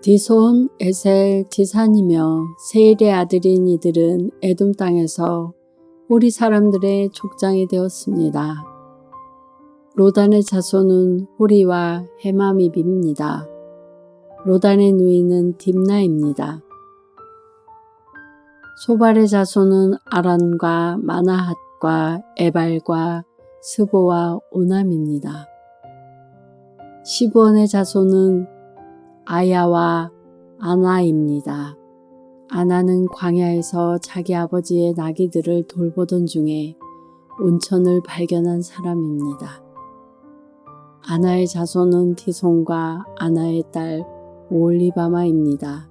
디손, 에셀, 디산이며 세일의 아들인 이들은 에돔 땅에서 우리 사람들의 족장이 되었습니다. 로단의 자손은 호리와 헤마밉입니다. 로단의 누이는 딥나입니다. 소발의 자손은 아란과 마나핫과 에발과 스보와 오남입니다. 시부원의 자손은 아야와 아나입니다. 아나는 광야에서 자기 아버지의 나귀들을 돌보던 중에 온천을 발견한 사람입니다. 아나의 자손은 디손과 아나의 딸 오올리바마입니다.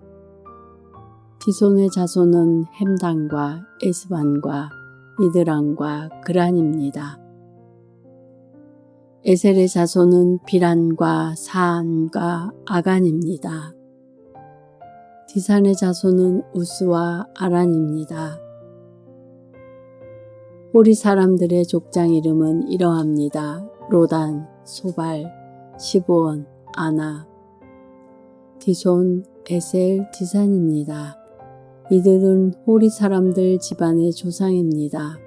디손의 자손은 햄단과 에스반과 이드랑과 그란입니다. 에셀의 자손은 비란과 사안과 아간입니다. 디산의 자손은 우스와 아란입니다. 호리 사람들의 족장 이름은 이러합니다. 로단, 소발, 시보원, 아나, 디손, 에셀, 디산입니다. 이들은 호리 사람들 집안의 조상입니다.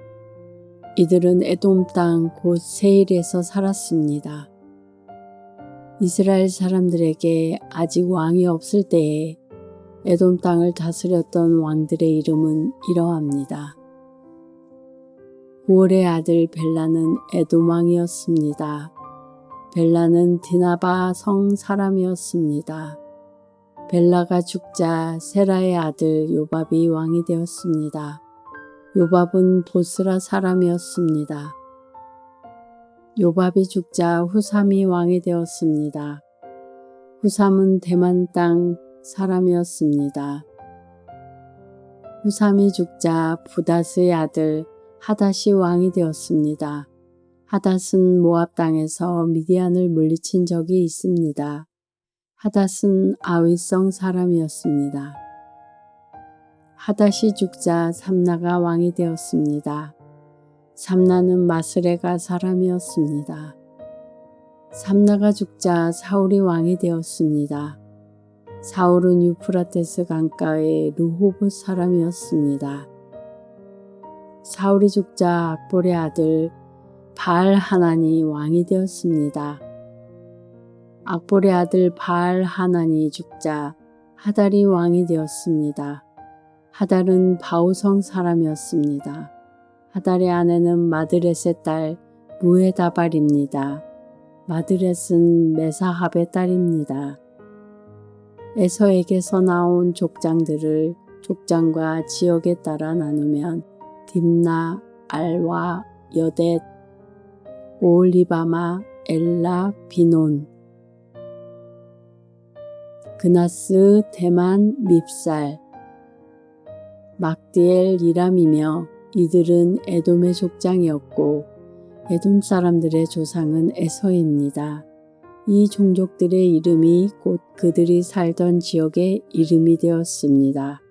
이들은 에돔 땅 곧 세일에서 살았습니다. 이스라엘 사람들에게 아직 왕이 없을 때에 에돔 땅을 다스렸던 왕들의 이름은 이러합니다. 9월의 아들 벨라는 에돔 왕이었습니다. 벨라는 디나바 성 사람이었습니다. 벨라가 죽자 세라의 아들 요밥이 왕이 되었습니다. 요밥은 보스라 사람이었습니다. 요밥이 죽자 후삼이 왕이 되었습니다. 후삼은 대만 땅 사람이었습니다. 후삼이 죽자 부다스의 아들 하닷이 왕이 되었습니다. 하닷은 모압 땅에서 미디안을 물리친 적이 있습니다. 하닷은 아위성 사람이었습니다. 하닷이 죽자 삼나가 왕이 되었습니다. 삼나는 마스레가 사람이었습니다. 삼나가 죽자 사울이 왕이 되었습니다. 사울은 유프라테스 강가의 루호브 사람이었습니다. 사울이 죽자 악볼의 아들 바알 하나니 왕이 되었습니다. 악볼의 아들 바알 하나니 죽자 하달이 왕이 되었습니다. 하달은 바우성 사람이었습니다. 하달의 아내는 마드렛의 딸 무에다발입니다. 마드렛은 메사합의 딸입니다. 에서에게서 나온 족장들을 족장과 지역에 따라 나누면 딥나, 알와, 여댓, 오올리바마, 엘라, 비논, 그나스, 대만, 밉살, 막디엘, 이람이며 이들은 에돔의 족장이었고 에돔 사람들의 조상은 에서입니다. 이 종족들의 이름이 곧 그들이 살던 지역의 이름이 되었습니다.